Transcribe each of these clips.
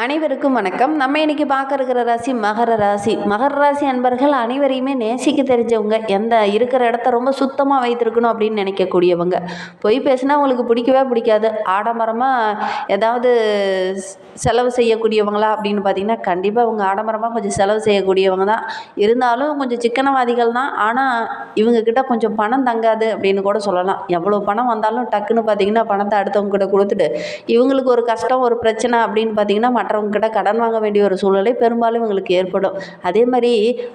அனைவருக்கும் வணக்கம். நம்ம இன்னைக்கு பார்க்க இருக்கிற ராசி மகர ராசி. மகர ராசி அன்பர்கள் அனைவரையுமே நேசிக்க தெரிஞ்சவங்க எந்த இருக்கிற இடத்த ரொம்ப சுத்தமாக வைத்திருக்கணும் அப்படின்னு நினைக்கக்கூடியவங்க. பொய் பேசினா உங்களுக்கு பிடிக்கவே பிடிக்காது. ஆடம்பரமாக ஏதாவது செலவு செய்யக்கூடியவங்களா அப்படின்னு பார்த்தீங்கன்னா கண்டிப்பாக அவங்க ஆடம்பரமாக கொஞ்சம் செலவு செய்யக்கூடியவங்க தான். இருந்தாலும் கொஞ்சம் சிக்கனவாதிகள் தான். ஆனால் இவங்கக்கிட்ட கொஞ்சம் பணம் தங்காது அப்படின்னு கூட சொல்லலாம். எவ்வளோ பணம் வந்தாலும் டக்குன்னு பார்த்தீங்கன்னா பணத்தை அடுத்தவங்க கிட்ட கொடுத்துட்டு இவங்களுக்கு ஒரு கஷ்டம் ஒரு பிரச்சனை அப்படின்னு பார்த்தீங்கன்னா மற்றவங்ககிட்ட கடன் வாங்க வேண்டிய ஒரு சூழ்நிலை பெரும்பாலும் இவங்களுக்கு ஏற்படும். அதே மாதிரி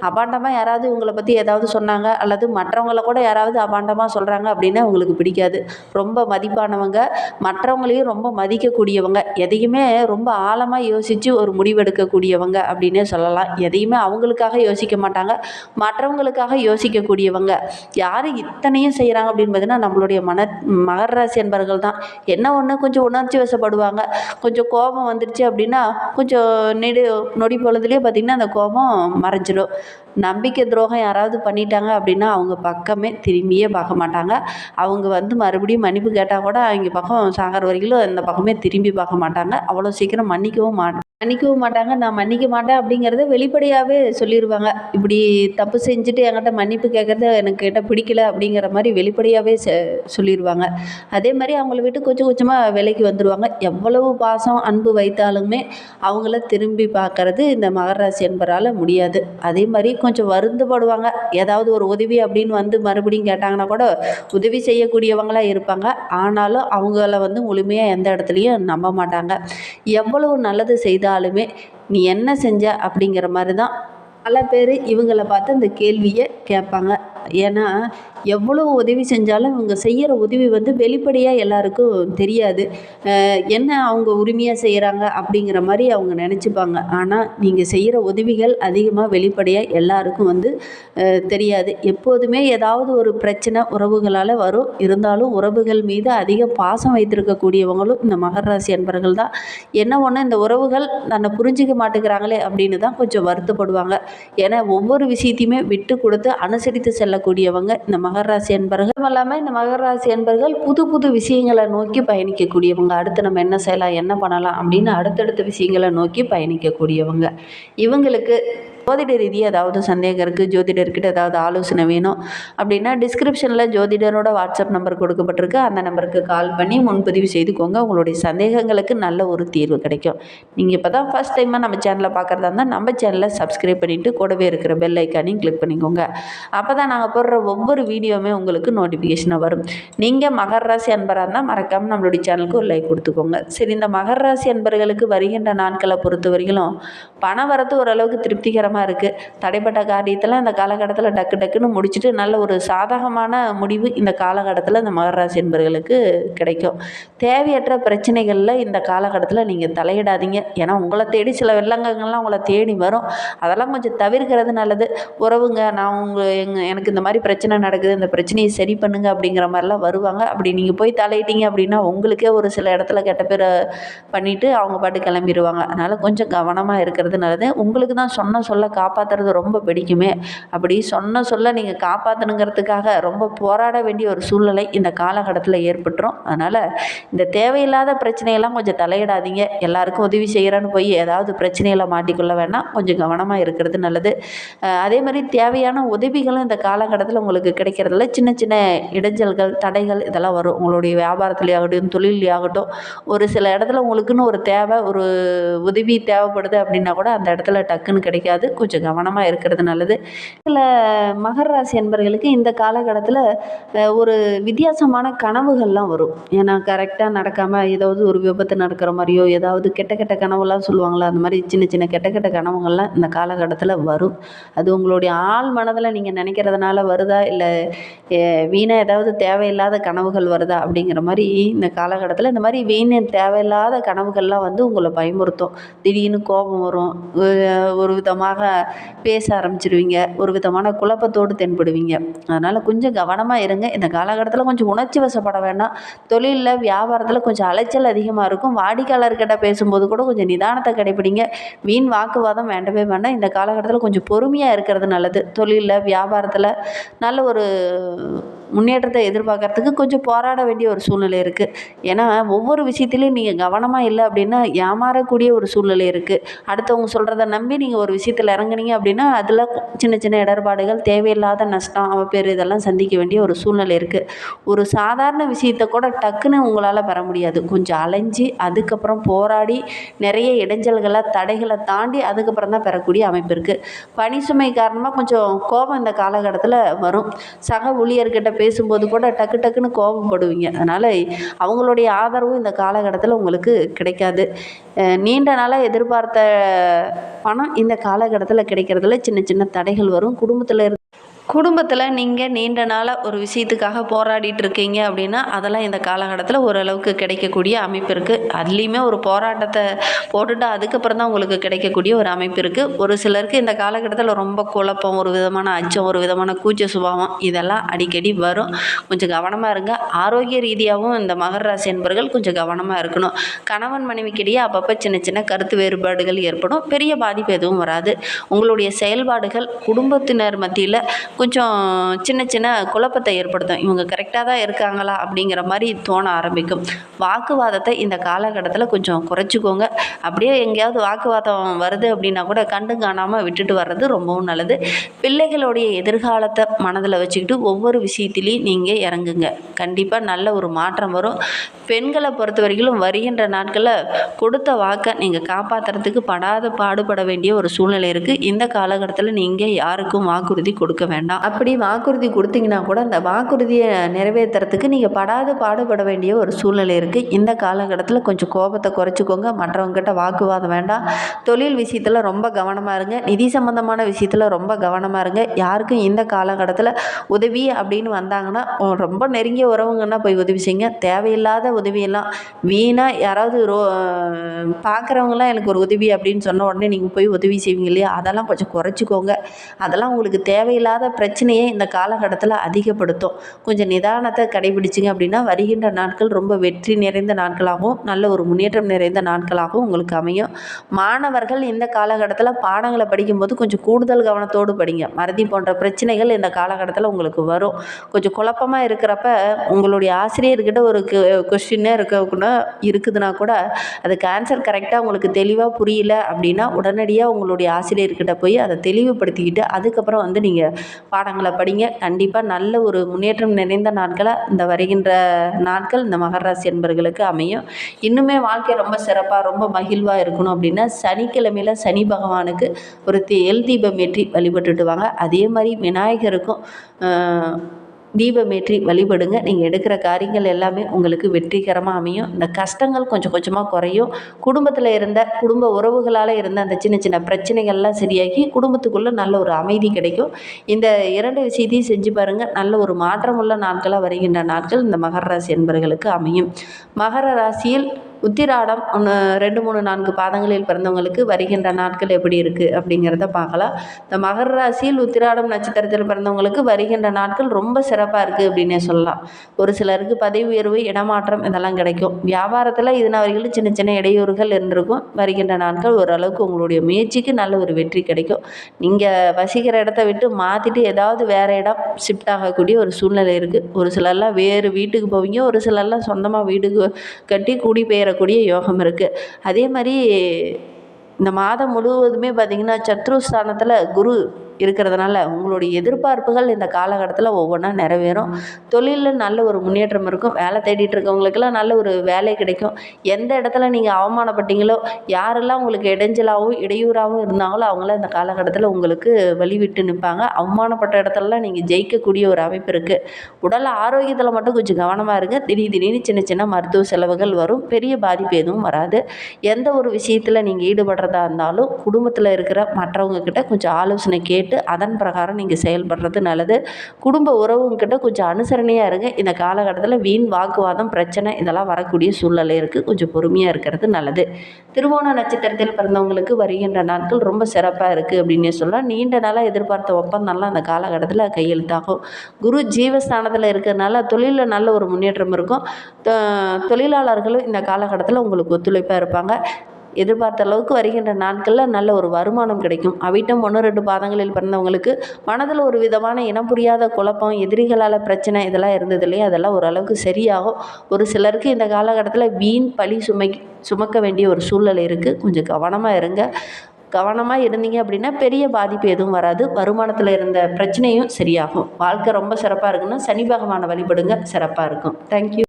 அபாண்டமாக யாராவது இவங்களை பற்றி ஏதாவது சொன்னாங்க அல்லது மற்றவங்கள கூட யாராவது அபாண்டமாக சொல்கிறாங்க அப்படின்னா அவங்களுக்கு பிடிக்காது. ரொம்ப மதிப்பானவங்க மற்றவங்களையும் ரொம்ப மதிக்கக்கூடியவங்க எதையுமே ரொம்ப ஆழமாக யோசித்து ஒரு முடிவெடுக்கக்கூடியவங்க அப்படின்னே சொல்லலாம். எதையுமே அவங்களுக்காக யோசிக்க மாட்டாங்க மற்றவங்களுக்காக யோசிக்கக்கூடியவங்க. யார் இத்தனையும் செய்கிறாங்க அப்படின்னு பார்த்தீங்கன்னா நம்மளுடைய மன மகர ராசி என்பர்கள் தான். என்ன ஒன்று கொஞ்சம் உணர்ச்சி வசப்படுவாங்க. கொஞ்சம் கோபம் வந்துடுச்சு அப்படின்னா கொஞ்சம் நெடு நொடி பொழுதுலேயே பார்த்திங்கன்னா அந்த கோபம் மறைஞ்சிடும் நம்பிக்கை துரோகம் யாராவது பண்ணிட்டாங்க அப்படின்னா அவங்க பக்கமே திரும்பியே பார்க்க மாட்டாங்க. அவங்க வந்து மறுபடியும் மன்னிப்பு கேட்டால் கூட அவங்க பக்கம் சாகிற வரைக்கும் இந்த பக்கமே திரும்பி பார்க்க மாட்டாங்க. அவ்வளோ சீக்கிரம் மன்னிக்கவும் மாட்டாங்க மன்னிக்கவும் மாட்டாங்க. நான் மன்னிக்க மாட்டேன் அப்படிங்கிறத வெளிப்படையாகவே சொல்லிடுவாங்க இப்படி தப்பு செஞ்சுட்டு என்கிட்ட மன்னிப்பு கேட்குறது எனக்கு கேட்ட பிடிக்கல அப்படிங்கிற மாதிரி வெளிப்படையாகவே செ சொல்லிடுவாங்க அதே மாதிரி அவங்கள விட்டு கொஞ்சம் கொஞ்சமாக விலைக்கு வந்துடுவாங்க எவ்வளவு பாசம் அன்பு வைத்தாலுமே அவங்கள திரும்பி பார்க்கறது இந்த மகராசி என்பரால் முடியாது. அதே மாதிரி கொஞ்சம் வருந்தப்படுவாங்க ஏதாவது ஒரு உதவி அப்படின்னு வந்து மறுபடியும் கேட்டாங்கன்னா கூட உதவி செய்யக்கூடியவங்களாக இருப்பாங்க. ஆனாலும் அவங்கள வந்து முழுமையாக எந்த இடத்துலையும் நம்ப மாட்டாங்க. எவ்வளவு நல்லது செய்தாலுமே நீ என்ன செஞ்ச அப்படிங்கிற மாதிரி தான் பல பேர் இவங்கள பார்த்து அந்த கேள்வியை கேட்பாங்க. ஏன்னா எவ்வளோ உதவி செஞ்சாலும் இவங்க செய்கிற உதவி வந்து வெளிப்படையாக எல்லாருக்கும் தெரியாது. என்ன அவங்க உரிமையாக செய்கிறாங்க அப்படிங்கிற மாதிரி அவங்க நினச்சிப்பாங்க. ஆனால் நீங்கள் செய்கிற உதவிகள் அதிகமாக வெளிப்படையாக எல்லாருக்கும் வந்து தெரியாது. எப்போதுமே ஏதாவது ஒரு பிரச்சனை உறவுகளால் வரும். இருந்தாலும் உறவுகள் மீது அதிக பாசம் வைத்திருக்கக்கூடியவங்களும் இந்த மகர ராசி அன்பர்கள் தான். என்ன ஒன்று இந்த உறவுகள் தன்னை புரிஞ்சிக்க மாட்டேங்கிறாங்களே அப்படின்னு தான் கொஞ்சம் வருத்தப்படுவாங்க. ஏன்னா ஒவ்வொரு விஷயத்தையுமே விட்டு கொடுத்து அனுசரித்து செல்லக்கூடியவங்க இந்த மகர ராசி என்பர்கள். இல்லாமல் இந்த மகர ராசி என்பர்கள் புது புது விஷயங்களை நோக்கி பயணிக்கக்கூடியவங்க. அடுத்து நம்ம என்ன செய்யலாம் என்ன பண்ணலாம் அப்படின்னு அடுத்தடுத்த விஷயங்களை நோக்கி பயணிக்கக்கூடியவங்க. இவங்களுக்கு ஜோதிட ரீதியாக ஏதாவது சந்தேகம் இருக்குது ஜோதிடர்கிட்ட ஏதாவது ஆலோசனை வேணும் அப்படின்னா டிஸ்கிரிப்ஷனில் ஜோதிடரோட வாட்ஸ்அப் நம்பர் கொடுக்கப்பட்டிருக்கு. அந்த நம்பருக்கு கால் பண்ணி முன்பதிவு செய்துக்கோங்க. உங்களுடைய சந்தேகங்களுக்கு நல்ல ஒரு தீர்வு கிடைக்கும். நீங்கள் இப்போ தான் ஃபஸ்ட் டைமாக நம்ம சேனலை பார்க்குறதா இருந்தால் நம்ம சேனலை சப்ஸ்கிரைப் பண்ணிவிட்டு கூடவே இருக்கிற பெல் ஐக்கானையும் கிளிக் பண்ணிக்கோங்க. அப்போ தான் நாங்கள் போடுற ஒவ்வொரு வீடியோவுமே உங்களுக்கு நோட்டிஃபிகேஷனாக வரும். நீங்கள் மகர ராசி அன்பராக இருந்தால் மறக்காமல் நம்மளுடைய சேனலுக்கு ஒரு லைக் கொடுத்துக்கோங்க. சரி இந்த மகர ராசி அன்பர்களுக்கு வருகின்ற நாட்களை பொறுத்த வரைக்கும் பண வரத்து ஓரளவுக்கு திருப்திகரமாக இருக்குது தடைப்பட்ட காரியத்தில் இந்த காலகட்டத்தில் டக்கு டக்குன்னு முடிச்சுட்டு நல்ல ஒரு சாதகமான முடிவு இந்த காலகட்டத்தில் இந்த மகர ராசி என்பர்களுக்கு கிடைக்கும். தேவையற்ற பிரச்சனைகளில் இந்த காலகட்டத்தில் நீங்கள் தலையிடாதீங்க. ஏன்னா உங்களை தேடி சில வெள்ளங்கங்கள்லாம் உங்களை தேடி வரும். அதெல்லாம் கொஞ்சம் தவிர்க்கிறது நல்லது. உறவுங்க நான் உங்கள் எங்கள் எனக்கு இந்த மாதிரி பிரச்சனை நடக்குது இந்த பிரச்சனையை சரி பண்ணுங்க அப்படிங்கிற மாதிரிலாம் வருவாங்க. அப்படி நீங்கள் போய் தலையிட்டீங்க அப்படின்னா உங்களுக்கே ஒரு சில இடத்துல கெட்ட பேரை பண்ணிவிட்டு அவங்க பாட்டு கிளம்பிடுவாங்க. அதனால் கொஞ்சம் கவனமாக இருக்கிறது நல்லது. உங்களுக்கு தான் சொன்ன சொல்ல காப்பாற்றுறது ரொம்ப பிடிக்குமே. அப்படி சொன்ன சொல்ல நீங்கள் காப்பாற்றணுங்கிறதுக்காக ரொம்ப போராட வேண்டிய ஒரு சூழ்நிலை இந்த காலகட்டத்தில் ஏற்பட்டுரும். அதனால் இந்த தேவையில்லாத பிரச்சனையெல்லாம் கொஞ்சம் தலையிடாதீங்க. எல்லாருக்கும் உதவி செய்கிறேன்னு போய் ஏதாவது பிரச்சனையில் மாட்டிக்கொள்ள வேணாம். கொஞ்சம் கவனமாக இருக்கிறது நல்லது. அதே மாதிரி தேவையான உதவிகளும் இந்த காலகட்டத்தில் உங்களுக்கு கிடைக்கிறதில்ல. சின்ன சின்ன இடைஞ்சல்கள் தடைகள் இதெல்லாம் வரும். உங்களுடைய வியாபாரத்துலேயாகட்டும் தொழிலையாகட்டும் ஒரு சில இடத்துல உங்களுக்குன்னு ஒரு தேவை ஒரு உதவி தேவைப்படுது அப்படின்னா கூட அந்த இடத்துல டக்குன்னு கிடைக்காது. கொஞ்சம் கவனமாக இருக்கிறது நல்லது. சில மகர ராசி என்பர்களுக்கு இந்த காலகட்டத்தில் ஒரு வித்தியாசமான கனவுகள்லாம் வரும். ஏன்னா கரெக்டாக நடக்காமல் ஏதாவது ஒரு விபத்து நடக்கிற மாதிரியோ ஏதாவது கெட்ட கெட்ட கனவுலாம் சொல்லுவாங்களா அந்த மாதிரி சின்ன சின்ன கெட்ட கெட்ட கனவுகள்லாம் இந்த காலகட்டத்தில் வரும். அது உங்களுடைய ஆள் மனதில் நீங்கள் நினைக்கிறதுனால வருதா? இல்லை வீணாக ஏதாவது தேவையில்லாத கனவுகள் வருதா? அப்படிங்கிற மாதிரி இந்த காலகட்டத்தில் இந்த மாதிரி வீண் தேவையில்லாத கனவுகள்லாம் வந்து உங்களை பயமுறுத்தும். திடீர்னு கோபம் வரும். ஒரு விதமாக பேச ஆரம்பிச்சிருவீங்க. ஒரு விதமான குழப்பத்தோடு தென்படுவீங்க. அதனால் கொஞ்சம் கவனமாக இருங்க. இந்த காலகட்டத்தில் கொஞ்சம் உணர்ச்சி வசப்பட வேண்டாம் தொழிலில் வியாபாரத்தில் கொஞ்சம் அலைச்சல் அதிகமாக இருக்கும். வாடிக்கையாளர்கிட்ட பேசும்போது கூட கொஞ்சம் நிதானத்தை கடைப்பிடிங்க வீண் வாக்குவாதம் வேண்டவே வேண்டாம். இந்த காலகட்டத்தில் கொஞ்சம் பொறுமையாக இருக்கிறது நல்லது. தொழிலில் வியாபாரத்தில் நல்ல ஒரு முன்னேற்றத்தை எதிர்பார்க்கறதுக்கு கொஞ்சம் போராட வேண்டிய ஒரு சூழ்நிலை இருக்குது ஏன்னா ஒவ்வொரு விஷயத்துலையும் நீங்கள் கவனமாக இல்லை அப்படின்னா ஏமாறக்கூடிய ஒரு சூழ்நிலை இருக்குது அடுத்தவங்க சொல்கிறத நம்பி நீங்கள் ஒரு விஷயத்தில் இறங்குனீங்க அப்படின்னா அதில் சின்ன சின்ன இடர்பாடுகள் தேவையில்லாத நஷ்டம் அவப்பேர் இதெல்லாம் சந்திக்க வேண்டிய ஒரு சூழ்நிலை இருக்குது ஒரு சாதாரண விஷயத்தை கூட டக்குன்னு உங்களால் பெற முடியாது. கொஞ்சம் அலைஞ்சு அதுக்கப்புறம் போராடி நிறைய இடைஞ்சல்களை தடைகளை தாண்டி அதுக்கப்புறம் தான் பெறக்கூடிய அமைப்பு இருக்குது பணி சுமை காரணமாக கொஞ்சம் கோபம் இந்த காலகட்டத்தில் வரும். சக ஊழியர்கிட்ட பேசும்போது கூட டக்கு டக்குன்னு கோபப்படுவீங்க அதனால் அவங்களுடைய ஆதரவும் இந்த காலகட்டத்தில் உங்களுக்கு கிடைக்காது. நீண்ட நாளாக எதிர்பார்த்த பணம் இந்த காலகட்டத்தில் கிடைக்கிறதுல சின்ன சின்ன தடைகள் வரும். குடும்பத்தில் குடும்பத்தில் நீங்கள் நீண்ட நாளாக ஒரு விஷயத்துக்காக போராடிட்டு இருக்கீங்க அப்படின்னா அதெல்லாம் இந்த காலகட்டத்தில் ஓரளவுக்கு கிடைக்கக்கூடிய அமைப்பு இருக்குது அதுலேயுமே ஒரு போராட்டத்தை போட்டுட்டு அதுக்கப்புறம் தான் உங்களுக்கு கிடைக்கக்கூடிய ஒரு அமைப்பு இருக்குது ஒரு சிலருக்கு இந்த காலகட்டத்தில் ரொம்ப குழப்பம் ஒரு விதமான அச்சம் ஒரு விதமான கூச்ச சுபாவம் இதெல்லாம் அடிக்கடி வரும். கொஞ்சம் கவனமாக இருங்க. ஆரோக்கிய ரீதியாகவும் இந்த மகர ராசி என்பவர்கள் கொஞ்சம் கவனமாக இருக்கணும். கணவன் மனைவிக்கிடையே அப்பப்போ சின்ன சின்ன கருத்து வேறுபாடுகள் ஏற்படும். பெரிய பாதிப்பு எதுவும் வராது. உங்களுடைய செயல்பாடுகள் குடும்பத்தினர் மத்தியில் கொஞ்சம் சின்ன சின்ன குழப்பத்தை ஏற்படுத்தும். இவங்க கரெக்டாக தான் இருக்காங்களா அப்படிங்கிற மாதிரி தோண ஆரம்பிக்கும். வாக்குவாதத்தை இந்த காலகட்டத்தில் கொஞ்சம் குறைச்சிக்கோங்க. அப்படியே எங்கேயாவது வாக்குவாதம் வருது அப்படின்னா கூட கண்டு காணாமல் விட்டுட்டு வர்றது ரொம்பவும் நல்லது. பிள்ளைகளுடைய எதிர்காலத்தை மனதில் வச்சுக்கிட்டு ஒவ்வொரு விஷயத்திலையும் நீங்கள் இறங்குங்க. கண்டிப்பாக நல்ல ஒரு மாற்றம் வரும். பெண்களை பொறுத்த வரைக்கும் வருகின்ற நாட்களில் கொடுத்த வாக்கை நீங்கள் காப்பாற்றுறதுக்கு படாத பாடுபட வேண்டிய ஒரு சூழ்நிலை இருக்குது இந்த காலகட்டத்தில் நீங்கள் யாருக்கும் வாக்குறுதி கொடுக்க வேண்டாம். அப்படி வாக்குறுதி கொடுத்தீங்கன்னா கூட அந்த வாக்குறுதியை நிறைவேற்றுறதுக்கு நீங்கள் படாத பாடுபட வேண்டிய ஒரு சூழ்நிலை இருக்குது இந்த காலகட்டத்தில் கொஞ்சம் கோபத்தை குறைச்சிக்கோங்க. மற்றவங்ககிட்ட வாக்குவாதம் வேண்டாம். தொழில் விஷயத்தில் ரொம்ப கவனமாக இருங்க. நிதி சம்பந்தமான விஷயத்தில் ரொம்ப கவனமாக இருங்க. யாருக்கும் இந்த காலகட்டத்தில் உதவி அப்படின்னு வந்தாங்கன்னா ரொம்ப நெருங்கிய உறவுங்கன்னா போய் உதவி செய்யுங்க. தேவையில்லாத உதவியெல்லாம் வீணாக யாராவது ரோ பார்க்குறவங்களாம் எனக்கு ஒரு உதவி அப்படின்னு சொன்ன உடனே நீங்கள் போய் உதவி செய்வீங்க இல்லையா? அதெல்லாம் கொஞ்சம் குறைச்சிக்கோங்க. அதெல்லாம் உங்களுக்கு தேவையில்லாத பிரச்சனையை இந்த காலகட்டத்தில் அதிகப்படுத்தும். கொஞ்சம் நிதானத்தை கடைபிடிச்சிங்க அப்படின்னா வருகின்ற நாட்கள் ரொம்ப வெற்றி நிறைந்த நாட்களாகவும் நல்ல ஒரு முன்னேற்றம் நிறைந்த நாட்களாகவும் உங்களுக்கு அமையும். மாணவர்கள் இந்த காலகட்டத்தில் பாடங்களை படிக்கும்போது கொஞ்சம் கூடுதல் கவனத்தோடு படிங்க. மறதி போன்ற பிரச்சனைகள் இந்த காலகட்டத்தில் உங்களுக்கு வரும். கொஞ்சம் குழப்பமாக இருக்கிறப்ப உங்களுடைய ஆசிரியர்கிட்ட ஒரு கொஸ்டினே இருக்கக்கூட இருக்குதுன்னா கூட அதுக்கு ஆன்சர் கரெக்டாக உங்களுக்கு தெளிவாக புரியல அப்படின்னா உடனடியாக உங்களுடைய ஆசிரியர்கிட்ட போய் அதை தெளிவுபடுத்திக்கிட்டு அதுக்கப்புறம் வந்து நீங்கள் பாடங்களை படிங்க. கண்டிப்பாக நல்ல ஒரு முன்னேற்றம் நிறைந்த நாட்களாக இந்த வருகின்ற நாட்கள் இந்த மகர ராசி என்பர்களுக்கு அமையும். இன்னுமே வாழ்க்கை ரொம்ப சிறப்பாக ரொம்ப மகிழ்வாக இருக்கணும் அப்படின்னா சனிக்கிழமையில் சனி பகவானுக்கு ஒரு தே- எல் தீபம் ஏற்றி வழிபட்டுட்டு வாங்க. அதே மாதிரி விநாயகருக்கும் தீபமேற்றி வழிபடுங்க. நீங்கள் எடுக்கிற காரியங்கள் எல்லாமே உங்களுக்கு வெற்றிகரமாக அமையும். இந்த கஷ்டங்கள் கொஞ்சம் கொஞ்சமாக குறையும். குடும்பத்தில் இருந்த குடும்ப உறவுகளால் இருந்த அந்த சின்ன சின்ன பிரச்சனைகள்லாம் சரியாகி குடும்பத்துக்குள்ளே நல்ல ஒரு அமைதி கிடைக்கும். இந்த இரண்டு விஷயத்தையும் செஞ்சு பாருங்கள் நல்ல ஒரு மாற்றமுள்ள நாட்களாக வருகின்ற நாட்கள் இந்த மகர ராசி என்பவர்களுக்கு அமையும். மகர ராசியில் உத்திராடம் ஒன்று ரெண்டு மூணு நான்கு பாதங்களில் பிறந்தவங்களுக்கு வருகின்ற நாட்கள் எப்படி இருக்குது அப்படிங்கிறத பார்க்கலாம். இந்த மகர ராசியில் உத்திராடம் நட்சத்திரத்தில் பிறந்தவங்களுக்கு வருகின்ற நாட்கள் ரொம்ப சிறப்பாக இருக்குது அப்படின்னே சொல்லலாம். ஒரு சிலருக்கு பதவி உயர்வு இடமாற்றம் இதெல்லாம் கிடைக்கும். வியாபாரத்தில் இதனால் வரைக்கும் சின்ன சின்ன இடையூறுகள் இருந்திருக்கும். வருகின்ற நாட்கள் ஓரளவுக்கு உங்களுடைய முயற்சிக்கு நல்ல ஒரு வெற்றி கிடைக்கும். நீங்கள் வசிக்கிற இடத்த விட்டு மாற்றிட்டு ஏதாவது வேறு இடம் ஷிஃப்ட் ஆகக்கூடிய ஒரு சூழ்நிலை இருக்குது ஒரு சிலர்லாம் வேறு வீட்டுக்கு போவீங்க. ஒரு சிலர்லாம் சொந்தமாக வீடு கட்டி குடிபெயரக்கூடிய யோகம் இருக்குது அதே மாதிரி இந்த மாதம் முழுவதுமே பார்த்திங்கன்னா சத்ருஸ்தானத்தில் குரு இருக்கிறதுனால உங்களுடைய எதிர்பார்ப்புகள் இந்த காலகட்டத்தில் ஒவ்வொன்றா நிறைவேறும். தொழிலில் நல்ல ஒரு முன்னேற்றம் இருக்கும். வேலை தேடிட்டு இருக்கவங்களுக்கெல்லாம் நல்ல ஒரு வேலை கிடைக்கும். எந்த இடத்துல நீங்கள் அவமானப்பட்டீங்களோ யாரெல்லாம் உங்களுக்கு இடைஞ்சலாகவும் இடையூறாகவும் இருந்தாங்களோ அவங்களாம் இந்த காலகட்டத்தில் உங்களுக்கு வழிவிட்டு நிற்பாங்க அவமானப்பட்ட இடத்துலலாம் நீங்கள் ஜெயிக்கக்கூடிய ஒரு அமைப்பு இருக்குது உடல் ஆரோக்கியத்தில் மட்டும் கொஞ்சம் கவனமாக இருங்க. திடீர் திடீர்னு சின்ன சின்ன மருத்துவ செலவுகள் வரும். பெரிய பாதிப்பு எதுவும் வராது. எந்த ஒரு விஷயத்தில் நீங்கள் ஈடுபடுறதா இருந்தாலும் குடும்பத்தில் இருக்கிற மற்றவங்க கிட்ட கொஞ்சம் ஆலோசனை கேட்டு கேட்டு அதன் பிரகாரம் நீங்கள் செயல்படுறது நல்லது. குடும்ப உறவுங்கிட்ட கொஞ்சம் அனுசரணையாக இருங்க. இந்த காலகட்டத்தில் வீண் வாக்குவாதம் பிரச்சனை இதெல்லாம் வரக்கூடிய சூழ்நிலை இருக்குது கொஞ்சம் பொறுமையாக இருக்கிறது நல்லது. திருவோண நட்சத்திரத்தில் பிறந்தவங்களுக்கு வருகின்ற நாட்கள் ரொம்ப சிறப்பாக இருக்குது அப்படின்னே சொல்லலாம். நீண்ட நாளாக எதிர்பார்த்த ஒப்பந்தம்லாம் அந்த காலகட்டத்தில் கையெழுத்தாகும். குரு ஜீவஸ்தானத்தில் இருக்கிறதுனால தொழிலில் நல்ல ஒரு முன்னேற்றம் இருக்கும். தொழிலாளர்களும் இந்த காலகட்டத்தில் உங்களுக்கு ஒத்துழைப்பாக இருப்பாங்க. எதிர்பார்த்த அளவுக்கு வருகின்ற நாட்களில் நல்ல ஒரு வருமானம் கிடைக்கும். அவிட்டம் ஒன்று ரெண்டு பாதங்களில் பிறந்தவங்களுக்கு மனதில் ஒரு விதமான இனம் புரியாத குழப்பம் எதிரிகளால் பிரச்சனை இதெல்லாம் இருந்தது இல்லையா? அதெல்லாம் ஓரளவுக்கு சரியாகும். ஒரு சிலருக்கு இந்த காலகட்டத்தில் வீண் பழி சுமை சுமக்க வேண்டிய ஒரு சூழ்நிலை இருக்குது கொஞ்சம் கவனமாக இருங்க. கவனமாக இருந்தீங்க அப்படின்னா பெரிய பாதிப்பு எதுவும் வராது. வருமானத்தில் இருந்த பிரச்சனையும் சரியாகும். வாழ்க்கை ரொம்ப சிறப்பாக இருக்குன்னா சனி பகவானை வழிபடுங்க. சிறப்பாக இருக்கும். தேங்க்யூ